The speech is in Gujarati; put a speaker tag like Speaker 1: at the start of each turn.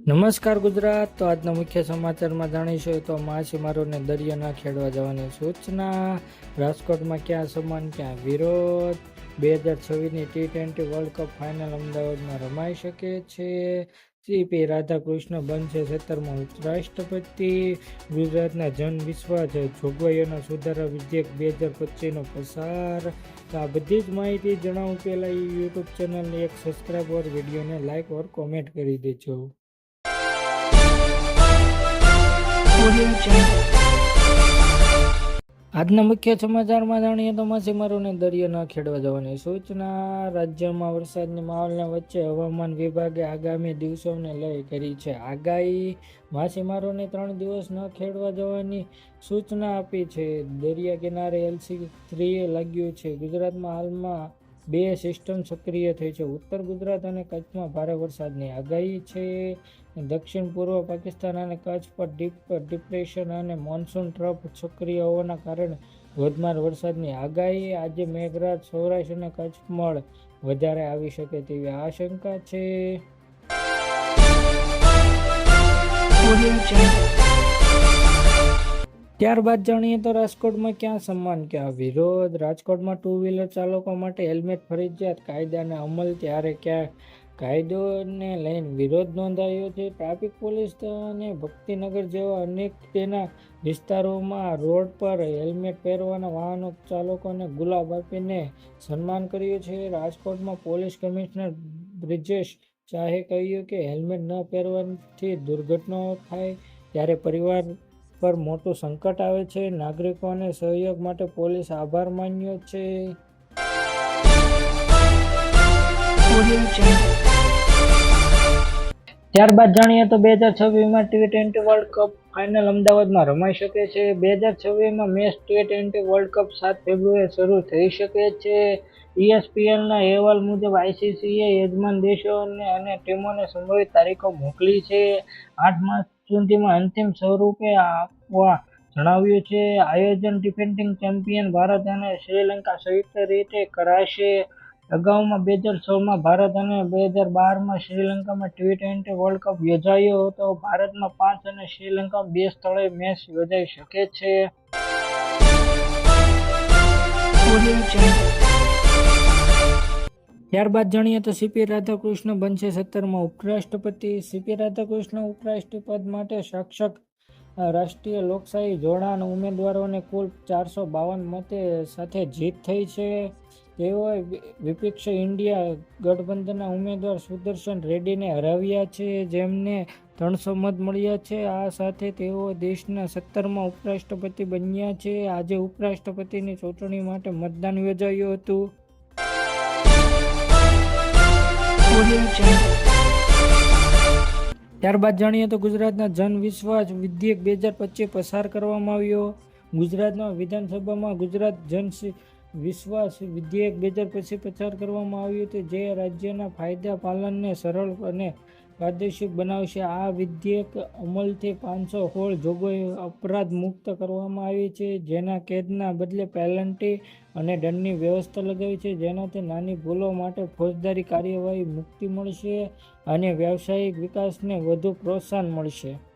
Speaker 1: નમસ્કાર ગુજરાત. તો આજના મુખ્ય સમાચારમાં જાણીશું તો માછીમારોને દરિયો ના ખેડવા જવાની સૂચના. રાજકોટમાં ક્યાં સમાન, ક્યાં વિરોધ? બે હજાર છવ્વીસની T twenty world cup final અમદાવાદમાં રમાઈ શકે છે. સીપી રાધાકૃષ્ણ બનશે સત્તરમાં ઉપરાષ્ટ્રપતિ. ગુજરાતના જન વિશ્વાસ જોગવાઈઓના સુધારા વિધેયક બે હજાર પચીસનો પસાર તો આ બધી જ માહિતી જણાવું પહેલાં યુટ્યુબ ચેનલને એક સબસ્ક્રાઈબ ઓર વિડીયોને લાઇક ઓર કોમેન્ટ કરી દેજો. આજના મુખ્ય સમાચારમાં જાણીએ તો માછીમારોને દરિયો ન ખેડવા જવાની સૂચના. રાજ્યમાં વરસાદની માહોલને વચ્ચે હવામાન વિભાગે આગામી દિવસોને લઈ કરી છે આગાહી. માછીમારોને ત્રણ દિવસ ન ખેડવા જવાની સૂચના આપી છે. દરિયા કિનારે એલસી થ્રીએ લાગ્યું છે. ગુજરાતમાં હાલમાં બે સિસ્ટમ સક્રિય થઈ છે. ઉત્તર ગુજરાત અને કચ્છમાં ભારે વરસાદની આગાહી છે. દક્ષિણ પૂર્વ પાકિસ્તાન અને કચ્છ પર ડીપ, ડિપ્રેશન અને મોન્સૂન ટ્રફ સક્રિય હોવાના કારણે ધોધમાર વરસાદની આગાહી. આજે મેઘરાજ, સૌરાષ્ટ્ર અને કચ્છમાં વધારે આવી શકે તેવી આશંકા છે. ત્યારબાદ જાણીએ તો રાજકોટમાં ક્યાં સન્માન ક્યાં વિરોધ? રાજકોટમાં ટુ વ્હીલર ચાલકો માટે હેલ્મેટ ફરજિયાત, કાયદાને અમલ ત્યારે ક્યાં? કાયદોને લઈને વિરોધ નોંધાયો છે. ટ્રાફિક પોલીસ અને ભક્તિનગર જેવા અનેક તેના વિસ્તારોમાં રોડ પર હેલ્મેટ પહેરવાના વાહનો ચાલકોને ગુલાબ આપીને સન્માન કર્યું છે. રાજકોટમાં પોલીસ કમિશનર બ્રિજેશ શાહે કહ્યું કે હેલ્મેટ ન પહેરવાથી દુર્ઘટનાઓ થાય ત્યારે પરિવાર પર મોટું સંકટ આવે છે. નાગરિકોને સહયોગ માટે પોલીસ આભાર માન્યો છે. ત્યારબાદ જાણીએ તો બે હજાર છવ્વીસમાં T twenty world cup final અમદાવાદમાં રમાઈ શકે છે. બે હજાર છવ્વીસમાં match T twenty world cup સાત ફેબ્રુઆરી શરૂ થઈ શકે છે. E ઈએસપીએલના અહેવાલ મુજબ આઈસીસીએ યજમાન દેશોને અને ટીમોને સંભવિત તારીખો મોકલી છે. આઠ માર્ચ સુધીમાં અંતિમ સ્વરૂપે આપવા જણાવ્યું છે. આયોજન ડિફેન્ડિંગ ચેમ્પિયન ભારત અને શ્રીલંકા સંયુક્ત રીતે કરાશે. અગાઉમાં બે હજાર સોળમાં ભારત અને બે હજાર બારમાં શ્રીલંકામાં ટી ટ્વેન્ટી વર્લ્ડ કપ યોજાયો હતો. ભારતમાં પાંચ અને શ્રીલંકામાં બે સ્થળે મેચ યોજાઈ શકે છે. ત્યારબાદ જાણીએ તો સીપી રાધાકૃષ્ણ બનશે સત્તરમાં ઉપરાષ્ટ્રપતિ. સીપી રાધાકૃષ્ણ ઉપરાષ્ટ્રપદ માટે શિક્ષક રાષ્ટ્રીય લોકશાહી જોડાણ ઉમેદવારોને કુલ ચારસો બાવન મતે સાથે જીત થઈ છે. તેઓએ વિપક્ષ ઇન્ડિયા ગઠબંધનના ઉમેદવાર સુદર્શન રેડ્ડીને હરાવ્યા છે જેમને ત્રણસો મત મળ્યા છે. આ સાથે તેઓ દેશના સત્તરમાં ઉપરાષ્ટ્રપતિ બન્યા છે. આજે ઉપરાષ્ટ્રપતિની ચૂંટણી માટે મતદાન યોજાયું હતું. ત્યારબાદ જાણીએ તો ગુજરાતના જન વિશ્વાસ વિધેયક બે હજાર પચીસ પસાર કરવામાં આવ્યો. ગુજરાતમાં વિધાનસભામાં ગુજરાત જન વિશ્વાસ, વિધેયક બે હજાર પછી પસાર કરવામાં આવ્યું હતું. જે રાજ્યના ફાયદા પાલનને સરળ અને પ્રાદેશિક બનાવશે. આ વિધેયક અમલથી પાંચસો સોળ જોગવાઈ અપરાધ મુક્ત કરવામાં આવી છે. જેના કેદના બદલે પેનલ્ટી અને દંડની વ્યવસ્થા લગાવી છે. જેનાથી નાની ભૂલો માટે ફોજદારી કાર્યવાહી મુક્તિ મળશે અને વ્યવસાયિક વિકાસને વધુ પ્રોત્સાહન મળશે.